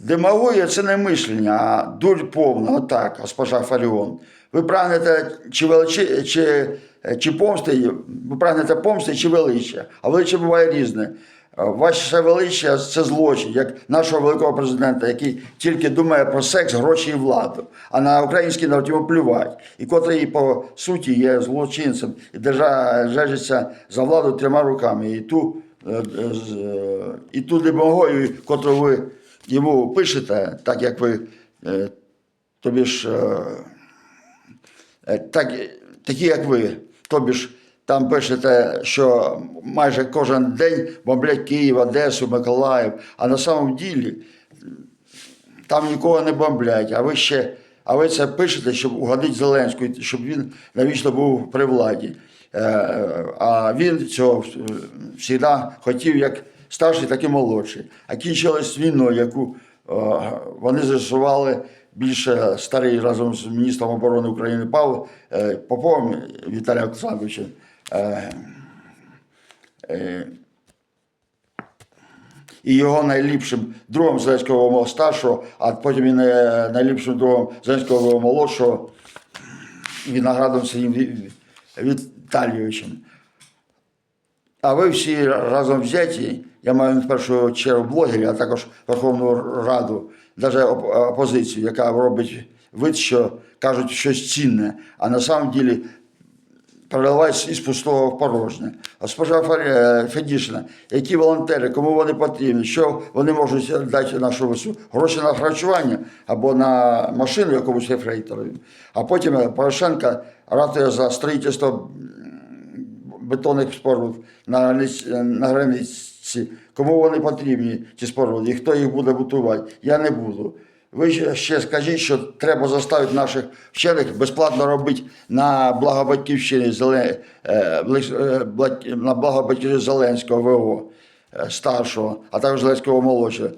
Демагогія це не мишлення, а дурь повна, отак, госпожа Фаріон. Ви прагнете чи величі, чи, чи помсти, ви прагнете помсти чи величчя, а величчя буває різне. Ваше величчя це злочин, як нашого великого президента, який тільки думає про секс, гроші і владу, а на український народ йому плювать, і котрий по суті є злочинцем і держа- за владу трьома руками. І ту, е, е, е, і ту демагогію, котру ви йому пишете, так як ви е, тобі ж. е, Е, так, такі як ви. Тобі ж там пишете, що майже кожен день бомблять Київ, Одесу, Миколаїв, а на самом ділі там нікого не бомблять, а ви ще. А ви це пишете, щоб угодити Зеленську, щоб він навічно був при владі. А він цього завжди хотів як старший, так і молодший. А кінчилось війною, яку е, вони з'ясували більше старий разом з міністром оборони України Павло е, Поповим Віталієм Олександровичем. е, і його найліпшим другом Зеленського старшого, а потім і найліпшим другом Зеленського молодшого Віноградом Сергієм Віталійовичем. А ви всі разом взяті, я маю в першу чергу блогерів, а також Верховну Раду, навіть опозицію, яка робить вид, що кажуть щось цінне, а на самом ділі переливають із пустого в порожнє. Госпожа е, які волонтери, кому вони потрібні, що вони можуть дати нашу весу? Гроші на харчування або на машину якомусь ефрейторові. А потім е, Порошенко ратує за строїтельство бетонних споруд на, на границі. Кому вони потрібні, ці споруди, і хто їх буде будувати? Я не буду. Ви ще- скажіть, що треба заставити наших вчених безплатно робити на благо батьківщини е, е, на благо батьківщини Зеленського ВО е, старшого, а також Зеленського молодшого.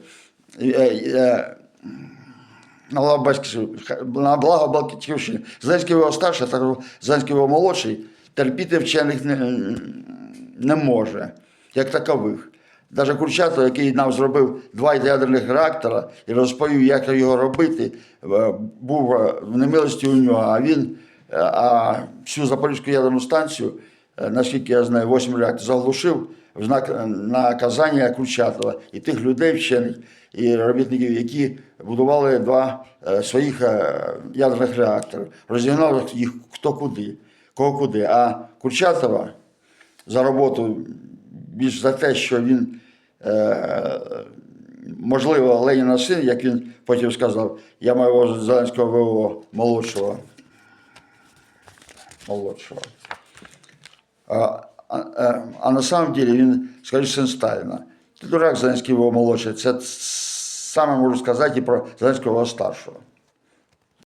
На благо батьківщини-. Зеленський його старший, а також Зеленський його молодший, терпіти вчених не, не може, як такових. Навіть Курчатов, який нам зробив два ядерних реактора і розповів, як його робити, е, був е, в немилості у нього, а він е, а всю Запорізьку ядерну станцію, наскільки я знаю, 8 реакторів заглушив в знак наказання Курчатова і тих людей вчених і робітників, які будували два своїх ядерних реактори, розігнали їх хто куди, кого куди. А Курчатова за роботу більш за те, що він, е, можливо, Леніна син, як він потім сказав, я маю Зеленського ВО молодшого. молодшого. А, а, а, а на самом деле він, скажімо, син Сталіна. Ти дурак Зеленський ВО молодший. Це саме можу сказати і про Зеленського старшого.